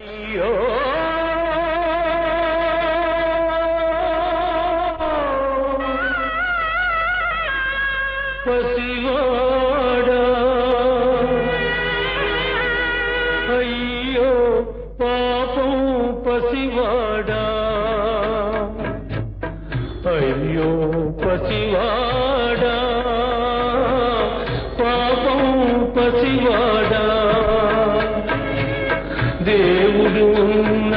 పసివాడా. అయ్యో పాపం పసివాడా. అయ్యో పసివాడా. పాపం పసివాడా. దేవుడు ஓடும்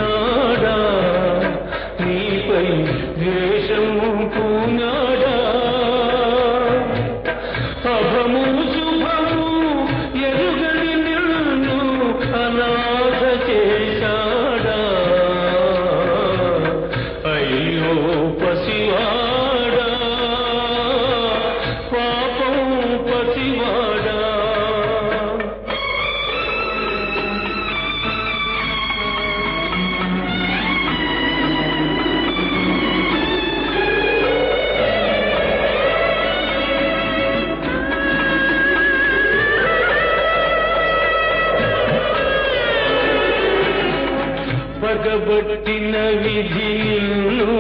పగబట్టిన విధి నిన్ను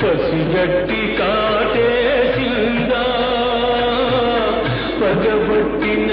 పసిగట్టి కాటేసిందా పగబట్టిన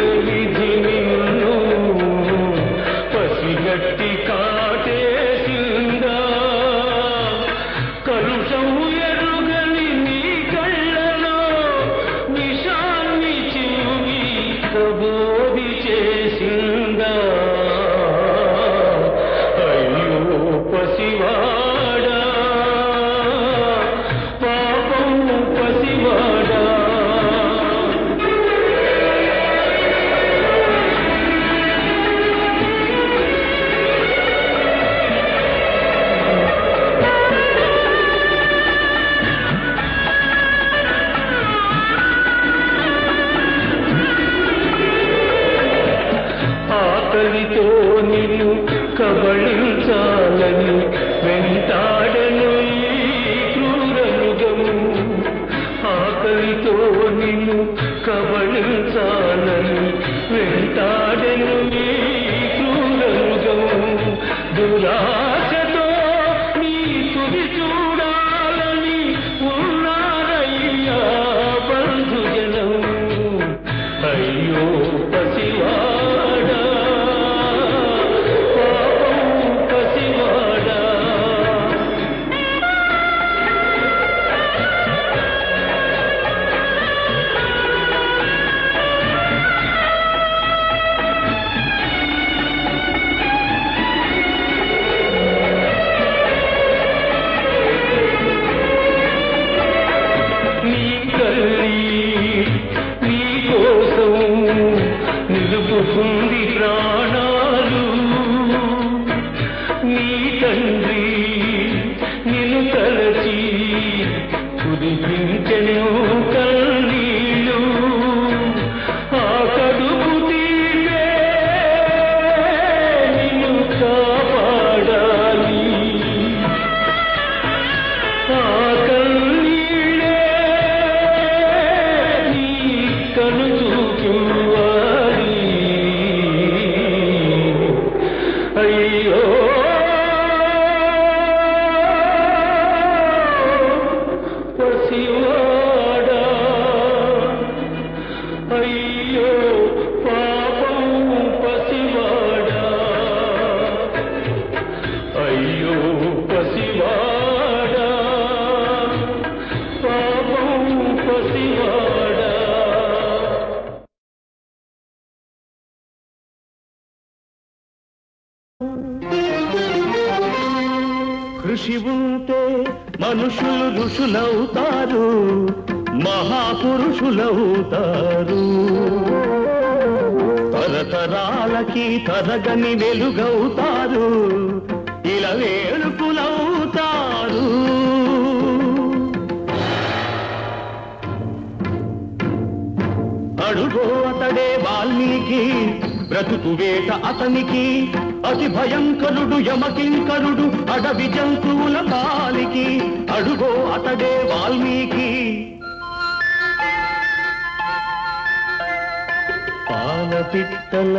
ఆకలితో నిన్ను కబళించాలని వెంటా అయ్యో పసివాడా. అయ్యో పాపం పసివాడా. అయ్యో పసివాడా. కృషి ఉంటే మనుషులు ఋషులవుతారు మహాపురుషులవుతారు. తరతరాలకి తరగని వెలుగవుతారు ఇలా వేడుకులవుతారు అడుగో అతడే వాల్మీకి బ్రతుకు వేట అతనికి అతి భయంకరుడు యమకింకరుడు అడవి జంతువుల పాలికి అడుగో అతడే వాల్మీకి. పాల పిట్టల